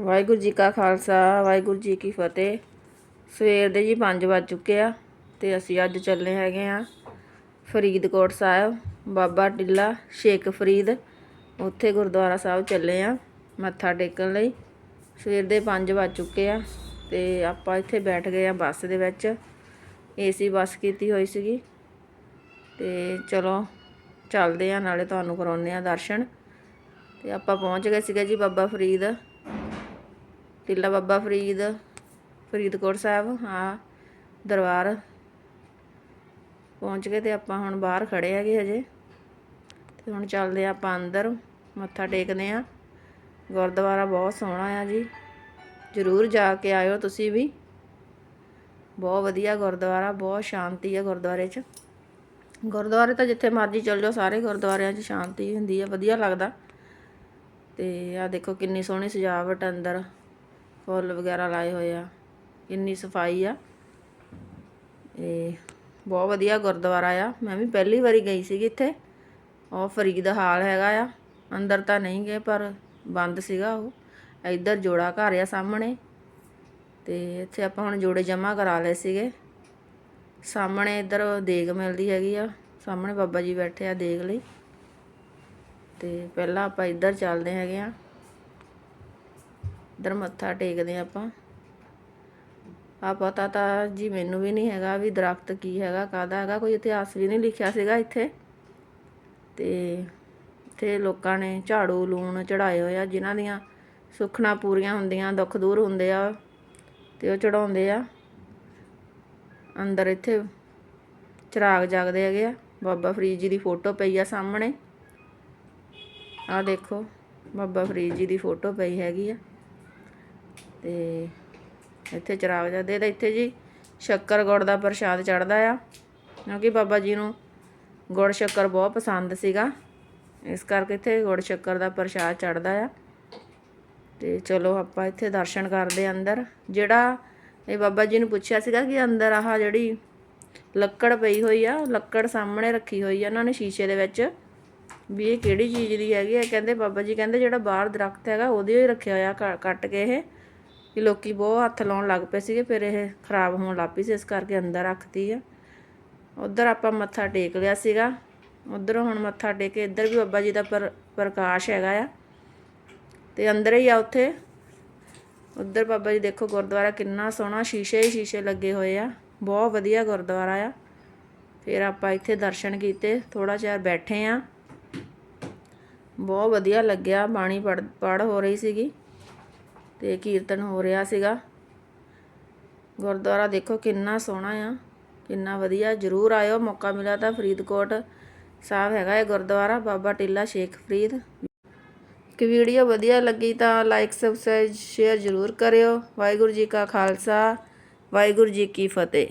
ਵਾਹਿਗੁਰੂ ਜੀ ਕਾ ਖਾਲਸਾ, ਵਾਹਿਗੁਰੂ ਜੀ ਕੀ ਫਤਿਹ। ਸਵੇਰ ਦੇ ਜੀ 5 ਵੱਜ ਚੁੱਕੇ ਆ ਤੇ ਅਸੀਂ ਅੱਜ ਚੱਲੇ ਹੈਗੇ ਆ ਫਰੀਦਕੋਟ ਸਾਹਿਬ, ਬਾਬਾ ਟਿੱਲਾ, ਸ਼ੇਖ ਫਰੀਦ। ਉੱਥੇ ਗੁਰਦੁਆਰਾ ਸਾਹਿਬ ਚੱਲੇ ਆ ਮੱਥਾ ਟੇਕਣ ਲਈ। ਸਵੇਰ ਦੇ 5 ਵੱਜ ਚੁੱਕੇ ਆ ਤੇ ਆਪਾਂ ਇੱਥੇ ਬੈਠ ਗਏ ਆ ਬੱਸ ਦੇ ਵਿੱਚ। ਏਸੀ ਬੱਸ ਕੀਤੀ ਹੋਈ ਸੀਗੀ। ਤੇ ਚਲੋ, ਚੱਲਦੇ ਆ, ਨਾਲੇ ਤੁਹਾਨੂੰ ਕਰਾਉਂਦੇ ਆ ਦਰਸ਼ਨ। ਤੇ ਆਪਾਂ ਪਹੁੰਚ ਗਏ ਸੀਗੇ ਜੀ ਬਾਬਾ ਫਰੀਦ। ਟਿੱਲਾ ਬਾਬਾ ਫਰੀਦ, ਫਰੀਦਕੋਟ ਸਾਹਿਬ, ਹਾਂ, ਦਰਬਾਰ। ਪਹੁੰਚ ਗਏ ਤੇ ਆਪਾਂ ਹੁਣ ਬਾਹਰ ਖੜੇ ਹੈਗੇ ਹਜੇ। ਤੇ ਹੁਣ ਚੱਲਦੇ ਆ ਆਪਾਂ ਅੰਦਰ, ਮੱਥਾ ਟੇਕਦੇ ਆ ਗੁਰਦੁਆਰਾ ਬਹੁਤ ਸੋਹਣਾ ਆ ਜੀ। ਜ਼ਰੂਰ ਜਾ ਕੇ ਆਇਓ ਤੁਸੀਂ ਵੀ। ਬਹੁਤ ਵਧੀਆ ਗੁਰਦੁਆਰਾ, ਬਹੁਤ ਸ਼ਾਂਤੀ ਆ ਗੁਰਦੁਆਰੇ 'ਚ। ਗੁਰਦੁਆਰੇ ਤਾਂ ਜਿੱਥੇ ਮਰਜ਼ੀ ਚੱਲ ਜਾਓ, ਸਾਰੇ ਗੁਰਦੁਆਰਿਆਂ 'ਚ ਸ਼ਾਂਤੀ ਹੁੰਦੀ ਆ, ਵਧੀਆ ਲੱਗਦਾ। ਤੇ ਆ ਦੇਖੋ ਕਿੰਨੀ ਸੋਹਣੀ ਸਜਾਵਟ ਅੰਦਰ। ਫੁੱਲ ਵਗੈਰਾ ਲਾਏ ਹੋਏ ਆ। ਇੰਨੀ ਸਫ਼ਾਈ ਆ। ਇਹ ਬਹੁਤ ਵਧੀਆ ਗੁਰਦੁਆਰਾ ਆ। ਮੈਂ ਵੀ ਪਹਿਲੀ ਵਾਰੀ ਗਈ ਸੀਗੀ ਇੱਥੇ। ਉਹ ਫਰੀਦ ਹਾਲ ਹੈਗਾ ਆ। ਅੰਦਰ ਤਾਂ ਨਹੀਂ ਗਏ, ਪਰ ਬੰਦ ਸੀਗਾ ਉਹ। ਇੱਧਰ ਜੋੜਾ ਘਰ ਆ ਸਾਹਮਣੇ। ਤੇ ਇੱਥੇ ਆਪਾਂ ਹੁਣ ਜੋੜੇ ਜਮ੍ਹਾਂ ਕਰਾ ਲਏ ਸੀਗੇ। ਸਾਹਮਣੇ ਇੱਧਰ ਦੇਗ ਮਿਲਦੀ ਹੈਗੀ ਆ। ਸਾਹਮਣੇ ਬਾਬਾ ਜੀ ਬੈਠੇ ਆ ਦੇਗ ਲਈ। ਤੇ ਪਹਿਲਾਂ ਆਪਾਂ ਇੱਧਰ ਚੱਲਦੇ ਹੈਗੇ ਆ। ਇੱਧਰ ਮੱਥਾ ਟੇਕਦੇ ਆ ਆਪਾਂ। ਆ ਪਤਾ ਤਾਂ ਜੀ ਮੈਨੂੰ ਵੀ ਨਹੀਂ ਹੈਗਾ ਵੀ ਦਰਖਤ ਕੀ ਹੈਗਾ ਕਾਦਾ ਹੈਗਾ, ਕੋਈ ਇਤਿਹਾਸ ਵੀ ਨਹੀਂ ਲਿਖਿਆ ਸੀਗਾ ਇੱਥੇ। ਤੇ ਇੱਥੇ ਲੋਕਾਂ ਨੇ ਝਾੜੂ, ਲੂਣ ਚੜਾਏ ਹੋਏ ਆ, ਜਿਨ੍ਹਾਂ ਦੀਆਂ ਸੁੱਖਣਾ ਪੂਰੀਆਂ ਹੁੰਦੀਆਂ, ਦੁੱਖ ਦੂਰ ਹੁੰਦੇ ਆ, ਤੇ ਉਹ ਚੜਾਉਂਦੇ ਆ। ਅੰਦਰ ਇੱਥੇ ਚਿਰਾਗ ਜਗਦੇ ਹੈਗੇ ਆ। ਬਾਬਾ ਫਰੀਦ ਜੀ ਦੀ ਫੋਟੋ ਪਈ ਆ ਸਾਹਮਣੇ। ਆ ਦੇਖੋ, ਬਾਬਾ ਫਰੀਦ ਜੀ ਦੀ ਫੋਟੋ ਪਈ ਹੈਗੀ ਆ। ਤੇ ਇੱਥੇ ਚਿਰਾਗ ਜਗਦੇ ਤੇ ਇੱਥੇ ਜੀ ਸ਼ੱਕਰ ਗੁੜ ਦਾ ਪ੍ਰਸ਼ਾਦ ਚੜਦਾ ਆ। ਕਿਉਂਕਿ ਬਾਬਾ ਜੀ ਨੂੰ ਗੁੜ ਸ਼ੱਕਰ ਬਹੁਤ ਪਸੰਦ ਸੀਗਾ। ਇਸ ਕਰਕੇ ਇੱਥੇ ਗੁੜ ਸ਼ੱਕਰ ਦਾ ਪ੍ਰਸ਼ਾਦ ਚੜਦਾ ਆ। ਤੇ ਚਲੋ ਆਪਾਂ ਇੱਥੇ ਦਰਸ਼ਨ ਕਰਦੇ ਅੰਦਰ। ਜਿਹੜਾ ਇਹ ਬਾਬਾ ਜੀ ਨੂੰ ਪੁੱਛਿਆ ਸੀਗਾ ਕਿ ਅੰਦਰ ਆਹ ਜਿਹੜੀ ਲੱਕੜ ਪਈ ਹੋਈ ਆ, ਲੱਕੜ ਸਾਹਮਣੇ ਰੱਖੀ ਹੋਈ ਆ ਉਹਨਾਂ ਨੇ ਸ਼ੀਸ਼ੇ ਦੇ ਵਿੱਚ, ਵੀ ਇਹ ਕਿਹੜੀ ਚੀਜ਼ ਦੀ ਹੈਗੀ ਆ? ਕਹਿੰਦੇ ਬਾਬਾ ਜੀ ਕਹਿੰਦੇ ਜਿਹੜਾ ਬਾਹਰ ਦਰਖਤ ਹੈਗਾ ਉਹਦੇ ਹੀ ਰੱਖਿਆ ਹੋਇਆ ਕ- ਕੱਟ ਕੇ ਇਹ। ਕਿ ਲੋਕੀ ਬਹੁਤ ਹੱਥ ਲਾਉਣ ਲੱਗ ਪਏ ਸੀਗੇ, ਫਿਰ ਇਹ ਖਰਾਬ ਹੋਣ ਲੱਗ ਪਈ ਸੀ, ਇਸ ਕਰਕੇ ਅੰਦਰ ਰੱਖਤੀ ਆ। ਉਧਰ ਆਪਾਂ ਮੱਥਾ ਟੇਕ ਲਿਆ ਸੀਗਾ। ਉਧਰੋਂ ਹੁਣ ਮੱਥਾ ਟੇਕੇ ਇੱਧਰ ਵੀ ਬਾਬਾ ਜੀ ਦਾ ਪ੍ਰਕਾਸ਼ ਹੈਗਾ ਆ। ਤੇ ਅੰਦਰ ਹੀ ਆ ਉੱਥੇ। ਉਧਰ ਬਾਬਾ ਜੀ ਦੇਖੋ ਗੁਰਦੁਆਰਾ ਕਿੰਨਾ ਸੋਹਣਾ, ਸ਼ੀਸ਼ੇ ਹੀ ਸ਼ੀਸ਼ੇ ਲੱਗੇ ਹੋਏ ਆ। ਬਹੁਤ ਵਧੀਆ ਗੁਰਦੁਆਰਾ ਆ। ਫਿਰ ਆਪਾਂ ਇੱਥੇ ਦਰਸ਼ਨ ਕੀਤੇ ਥੋੜਾ ਜਿਹਾ ਬੈਠੇ ਆ। ਬਹੁਤ ਵਧੀਆ ਲੱਗਿਆ, ਬਾਣੀ ਪੜ ਪੜ ਹੋ ਰਹੀ ਸੀਗੀ। ਤੇ ਕੀਰਤਨ ਹੋ ਰਿਹਾ ਸੀਗਾ। ਗੁਰਦੁਆਰਾ ਦੇਖੋ ਕਿੰਨਾ ਸੋਹਣਾ ਆ, ਕਿੰਨਾ ਵਧੀਆ। ਜਰੂਰ ਆਇਓ, ਮੌਕਾ ਮਿਲਿਆ ਤਾਂ ਫਰੀਦਕੋਟ ਸਾਹਿਬ ਹੈਗਾ ਇਹ ਗੁਰਦੁਆਰਾ, ਬਾਬਾ ਟਿੱਲਾ ਸ਼ੇਖ ਫਰੀਦ। ਕਿ ਵੀਡੀਓ ਵਧੀਆ ਲੱਗੀ ਤਾਂ ਲਾਈਕ ਸਬਸਕ੍ਰਾਈਬ ਸ਼ੇਅਰ ਜ਼ਰੂਰ ਕਰਿਓ। ਵਾਹਿਗੁਰੂ ਜੀ ਕਾ ਖਾਲਸਾ, ਵਾਹਿਗੁਰੂ ਜੀ ਕੀ ਫਤਿਹ।